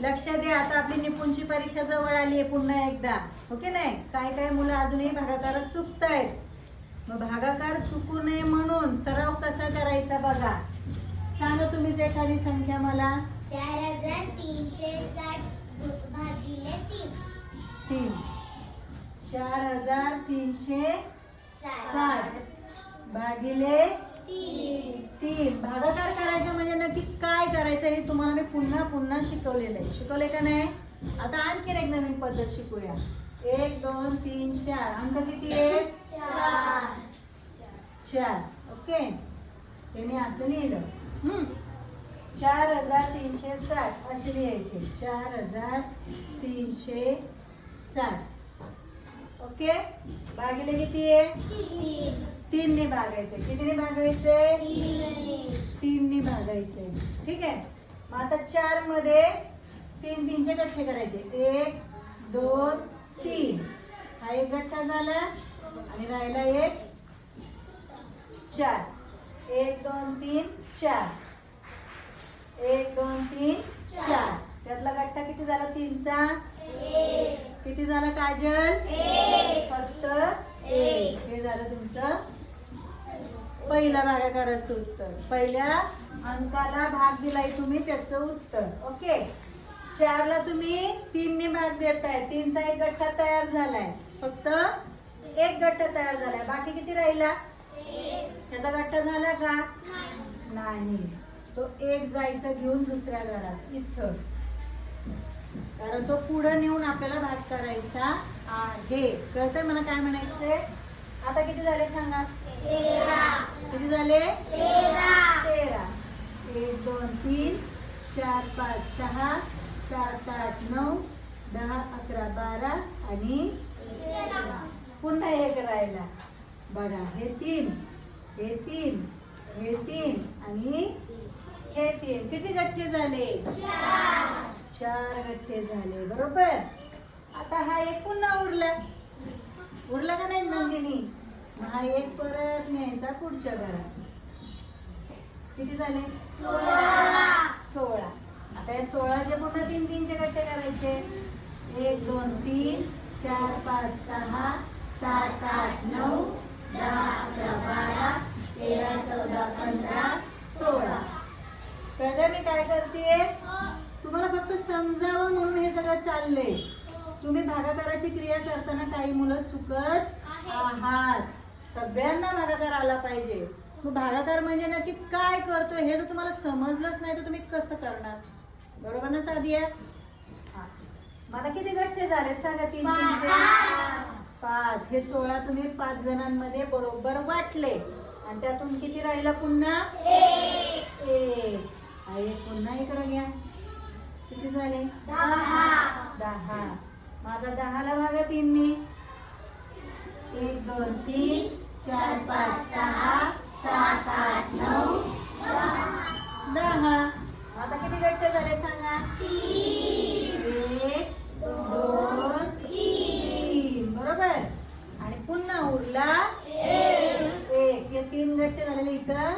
लक्ष द्या आता आपली निपुणची परीक्षा जवळ आली आहे पुन्हा एकदा. ओके नाही? काय काय मुलं अजूनही भागाकारात चुकतायत. मग भागाकार चुकू नये म्हणून सराव कसा करायचा बघा. सांगा तुम्हीच एखादी संख्या मला. चार हजार तीनशे साठ भागिले तीन. तीन. चार हजार तीनशे साठ. भागिले तीन. भागाकार करायचं म्हणजे नक्की काय करायचं हे तुम्हाला मी पुन्हा पुन्हा शिकवलेलं आहे. शिकवले का नाही? आता आणखीन एक नवीन पद्धत शिकूया. एक दोन तीन चार. अंक किती आहेत चार. ओके? हे मी असं लिहिलं. हम्म. चार हजार तीनशे साठ. असे लिहायचे. चार हजार तीनशे साठ. ओके? भागिले किती आहे? तीनने भागायचे. कितीने भागायचे? तीन तीनने भागायचे. ठीक आहे? मग आता चारमध्ये तीन तीनचे गठ्ठे करायचे. एक दोन तीन. हा एक गठ्ठा झाला. आणि राहिला एक चार. एक दोन तीन चार. एक दोन तीन चार. त्यातला गठ्ठा किती झाला? तीनचा? एक. किती झाला काजल? एक. फक्त एक. हे झालं तुमचं पहिल्या भागाकाराचं उत्तर. पहिल्या अंकाला भाग दिलाय तुम्ही त्याचं उत्तर. ओके चारला तुम्ही तीनने भाग देताय. तीनचा एक गठ्ठा तयार झालाय. फक्त एक गठ्ठा तयार झालाय. बाकी किती राहिला? त्याचा गठ्ठा झाला का? नाही. तो एक जायचं घेऊन दुसऱ्या घरात इथं. कारण तो पुढे नेऊन आपल्याला भाग करायचा आहे. कळतंय मला काय म्हणायचंय? आता किती झाले सांगा? किती झाले? तेरा. एक दोन तीन चार पाच सहा सात आठ नऊ दहा अकरा बारा आणि पुन्हा एक राहिला. बघा हे तीन हे तीन हे तीन आणि हे तीन. किती गठ्ठे झाले? चार. गठ्ठे झाले बरोबर? आता हा एक पुन्हा उरला. उरला का नाही नंदिनी? हा एक परत न्यायचा पुढच्या घरात. किती झाले? सोळा. आता या सोळाचे पुन्हा तीन तीनचे गठ्ठे करायचे. एक दोन तीन चार पाच सहा सात आठ नऊ दहा अकरा बारा तेरा चौदा पंधरा सोळा. कळतं मी काय करते तुम्हाला फक्त समजावं म्हणून हे सगळं चाललंय. तुम्ही भागाकाराची क्रिया करताना काही मुलं चुकत आहात. सगळ्यांना भागाकार आला पाहिजे. मग भागाकार म्हणजे नक्की काय करतोय हे जर तुम्हाला समजलंच नाही तर तुम्ही कसं करणार? बरोबर ना सादिया? हा. मग आता किती गठ्ठे झालेत सांगा तीन पाच. हे सोळा तुम्ही पाच जणांमध्ये बरोबर वाटले. आणि त्यातून किती राहिला पुन्हा? एक. पुन्हा इकडे घ्या. किती झाले? दहा. माझा दहाला भागा तीननी एक दोन तीन चार पाच सहा सात आठ नऊ दहा. आता किती गट्टे झाले सांगा? एक दोन तीन. बरोबर? आणि पुन्हा उरला एक. हे तीन गट्टे झालेले इथं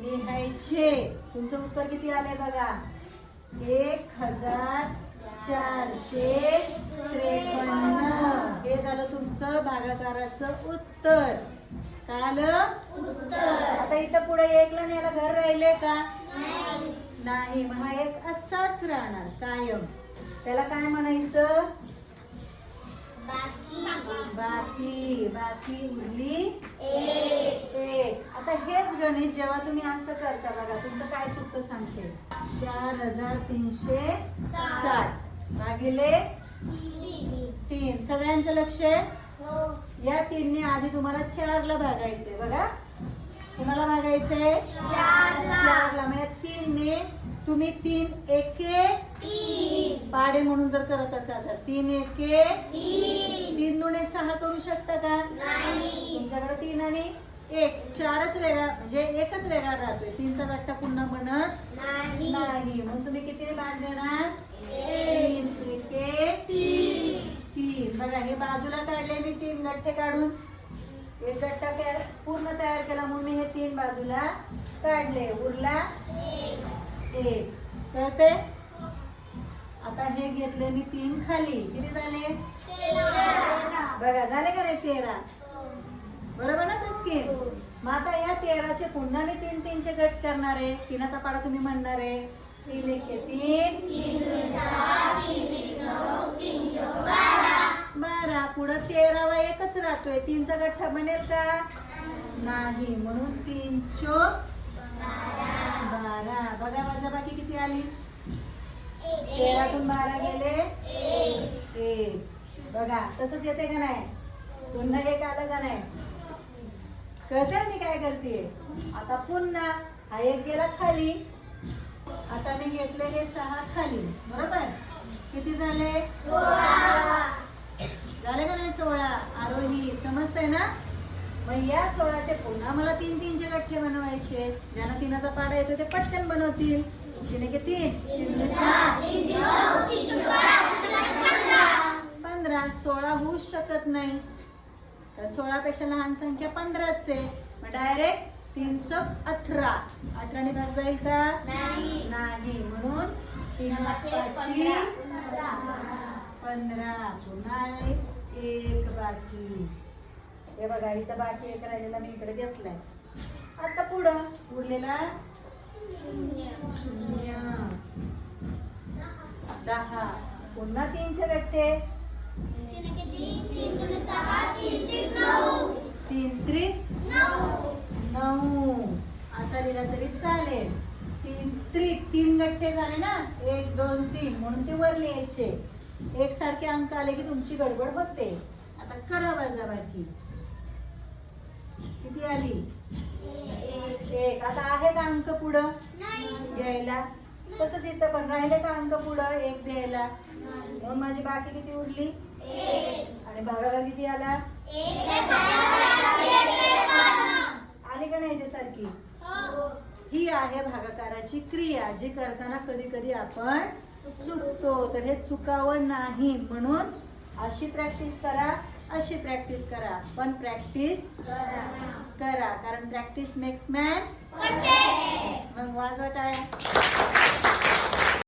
लिहायचे. तुमचं उत्तर किती आले बघा? एक हजार चारशे त्रेपन्न. हे झालं तुमचं भागाकाराचं उत्तर. काय आलं? आता इथं पुढे एकला न्यायला घर राहिले का? नाही. मग हा एक असाच राहणार कायम. त्याला काय म्हणायचं? बाकी. बाकी उरली एक. आता हेच गणित जेव्हा तुम्ही असं करता बघा तुमचं काय चुकतं सांगते? चार हजार तीनशे साठ. भागिले तीन. सगळ्यांचं लक्ष आहे? या तीनने आधी तुम्हाला चारला भागायचंय बघा. कुणाला भागायचंय? चारला. म्हणजे तीनने तुम्ही तीन एके. पाडे म्हणून जर करत असाल तर तीन एके. तीन. दुणे सहा करू शकता का? तुमच्याकडे तीन आणि एक. चारच वेगळा म्हणजे एकच वेगळा राहतोय. तीनचा गट्टा पुन्हा बनत नाही. मग तुम्ही किती भाग देणार बघा हे बाजूला काढले मी तीन गट्टे काढून. एक गट्टा पूर्ण तयार केला म्हणून मी हे तीन बाजूला काढले. उरला एक. कळते आता हे घेतले मी तीन खाली. किती झाले? बघा झाले का रे तेरा? बरोबर ना तर मग आता या तेराचे पुन्हा मी तीन तीनचे गट करणार आहे. तीनाचा पाडा तुम्ही म्हणणार आहे. तीन एक तीन. बारा पुढं तेरावा एकच राहतोय. तीनचा गठ्ठा बनेल का? नाही. म्हणून तीन चोक बारा. बघा माझा बाकी किती आली? तेरातून बारा गेले? एक. बघा तसंच येते का नाही? पुन्हा एक आलं का नाही? कळते मी काय करते आता पुन्हा हा एक गेला खाली. आता मी घेतले हे सहा खाली. बरोबर? किती झाले? झाले का नाही सोळा आरोही समजतंय ना? मग या सोळाचे पुन्हा मला तीन तीनचे गठ्ठे बनवायचे ज्यांना तिनाचा पाडा येतो ते पटकन बनवतील. तिने की तीन? तीन पंधरा. सोळा होऊच शकत नाही. तर सोळा पेक्षा लहान संख्या पंधराच आहे. मग डायरेक्ट तीन सक अठरा. अठराने भाग जाईल का? नाही. म्हणून तीन पंधरा. पुन्हा एक बाकी. हे बघा इथं बाकी एक राहिलेला मी इकडे घेतलाय. आता पुढं उरलेला शून्य. दहा. पुन्हा तीनशे गट्टे तीन त्रिक नऊ. असा लिहिला तरी चालेल. तीन त्रिक तीन गट्टे झाले ना? एक दोन तीन. म्हणून ते वर लिहायचे एक सारखे अंक आले की तुमची गडबड होते. आता करा वजा बाकी किती आली? एक. आता आहे का अंक पुढं? द्यायला तसंच इथं पण. राहिले का अंक पुढं? एक द्यायला म्हणून माझी बाकी किती उरली? आणि भागाकार किती आला? आली का नाही सारखी ही. आहे भागाकाराची क्रिया जी करताना कधी कधी आपण चुकतो तर हे चुकावं नाही. म्हणून अशी प्रॅक्टिस करा अशी प्रॅक्टिस करा. पण प्रॅक्टिस करा. कारण प्रॅक्टिस मेक्स मॅन मग वाजवा टाळ्या